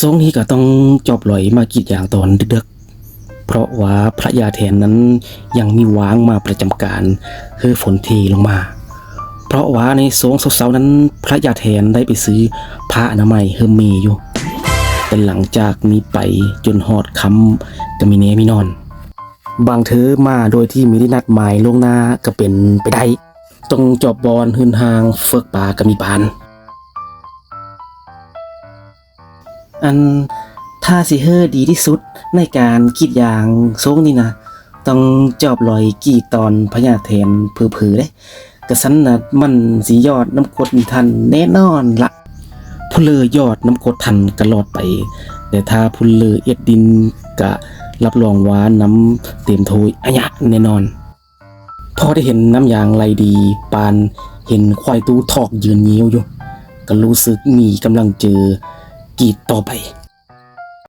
ทรงนี้ก็ต้องจอบลอยมากรีดยางตอนดึกๆ เพราะว่าพระยาแทนนั้นยังมีว้างมาประจำการคือฝนเทลงมา เพราะว่าในสวงเสาๆนั้น พระยาแทนได้ไปซื้อผ้าอนามัยเฮอร์เมอยู่ แต่หลังจากนี้ไปจนหอดคำก็มีเนมีนอน บางเธอมาโดยที่มีได้นัดหมายล่วงหน้าก็เป็นไปได้ต้องจอบบอลหืนหางเฟิกป่าก็มีปาน อันถ้าสิเฮอดีที่สุดในการกรีดยางทรงนี่นะต้องจอบลอยกรีดตอนพญาแทนเผือๆเด้กระสันนะมันสียอดน้ำกดทันแน่นอนละผู้เลอยอดน้ำกรดทันก็รอดไป แต่ถ้าผู้เลอเอ็ดดินกะรับรองว่าน้ำเต็มโถยอะยะแน่นอนพอได้เห็นน้ำยางไหลดีปานเห็นควายตู้ทอกยืนเงี้ยวอยู่ก็รู้สึกมีกำลังเจอ กีดต่อไป